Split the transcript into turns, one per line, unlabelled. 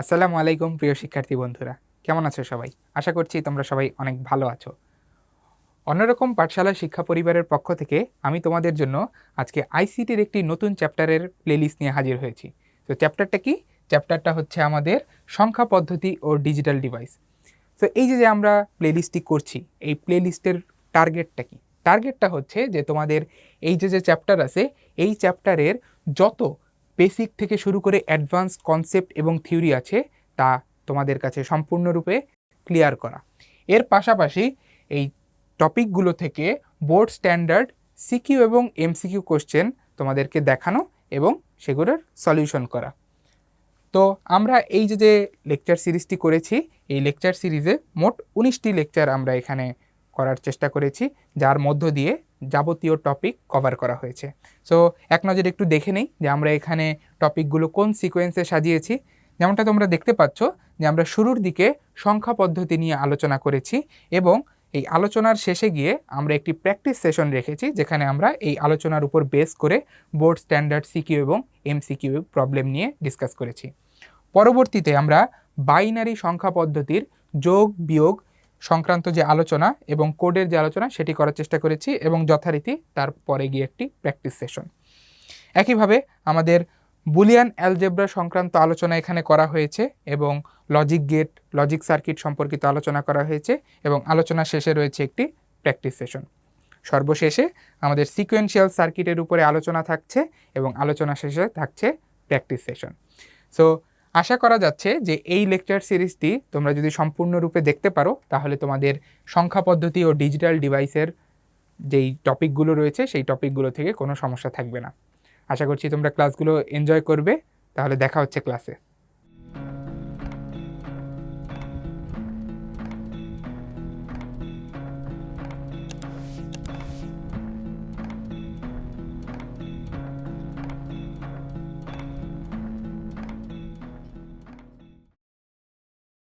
আসসালামু আলাইকুম, প্রিয় শিক্ষার্থী বন্ধুরা। কেমন আছো সবাই? আশা করছি তোমরা সবাই অনেক ভালো আছো। অন্যরকম পাঠশালা শিক্ষা পরিবারের পক্ষ থেকে আমি তোমাদের জন্য আজকে আইসিটির একটি নতুন চ্যাপ্টারের প্লেলিস্ট নিয়ে হাজির হয়েছি। তো চ্যাপ্টারটা কি? চ্যাপ্টারটা হচ্ছে আমাদের সংখ্যা পদ্ধতি ও ডিজিটাল ডিভাইস তো এই যে যে আমরা প্লেলিস্টটি করছি, এই প্লেলিস্টের টার্গেটটা কি? টার্গেটটা হচ্ছে যে তোমাদের এই যে যে চ্যাপ্টার আছে, এই চ্যাপ্টারের যত বেসিক থেকে শুরু করে অ্যাডভান্স কনসেপ্ট এবং থিওরি আছে, তা তোমাদের কাছে সম্পূর্ণরূপে ক্লিয়ার করা। এর পাশাপাশি এই টপিকগুলো থেকে বোর্ড স্ট্যান্ডার্ড সিকিউ এবং এমসিকিউ কোশ্চেন তোমাদেরকে দেখানো এবং সেগুলোর সলিউশন করা। তো আমরা এই যে যে লেকচার সিরিজটি করেছি, এই লেকচার সিরিজে মোট উনিশটি লেকচার আমরা এখানে করার চেষ্টা করেছি, যার মধ্য দিয়ে যাবতীয় টপিক কভার করা হয়েছে। সো এক নজরে একটু দেখে নেই যে আমরা এখানে টপিকগুলো কোন সিকোয়েন্সে সাজিয়েছি। যেমনটা তোমরা দেখতে পাচ্ছ যে আমরা শুরুর দিকে সংখ্যা পদ্ধতি নিয়ে আলোচনা করেছি এবং এই আলোচনার শেষে গিয়ে আমরা একটি প্র্যাকটিস সেশন রেখেছি যেখানে আমরা এই আলোচনার উপর বেস করে বোর্ড স্ট্যান্ডার্ড সিকিউ এবং এমসিকিউ প্রবলেম নিয়ে ডিসকাস করেছি। পরবর্তীতে আমরা বাইনারি সংখ্যা পদ্ধতির যোগ বিয়োগ সংক্রান্ত যে আলোচনা এবং কোডের যে আলোচনা, সেটি করার চেষ্টা করেছি এবং যথারীতি তারপরে গিয়ে একটি প্র্যাকটিস সেশন। একইভাবে আমাদের বুলিয়ান অ্যালজেব্রা সংক্রান্ত আলোচনা এখানে করা হয়েছে এবং লজিক গেট, লজিক সার্কিট সম্পর্কিত আলোচনা করা হয়েছে এবং আলোচনা শেষে রয়েছে একটি প্র্যাকটিস সেশন। সর্বশেষে আমাদের সিকোয়েন্সিয়াল সার্কিটের উপরে আলোচনা থাকছে এবং আলোচনা শেষে থাকছে প্র্যাকটিস সেশন। সো আশা করা যাচ্ছে যে এই লেকচার সিরিজটি তোমরা যদি সম্পূর্ণরূপে দেখতে পারো, তাহলে তোমাদের সংখ্যা পদ্ধতি ও ডিজিটাল ডিভাইসের যেই টপিকগুলো রয়েছে, সেই টপিকগুলো থেকে কোনো সমস্যা থাকবে না। আশা করছি তোমরা ক্লাসগুলো এনজয় করবে। তাহলে দেখা হচ্ছে ক্লাসে।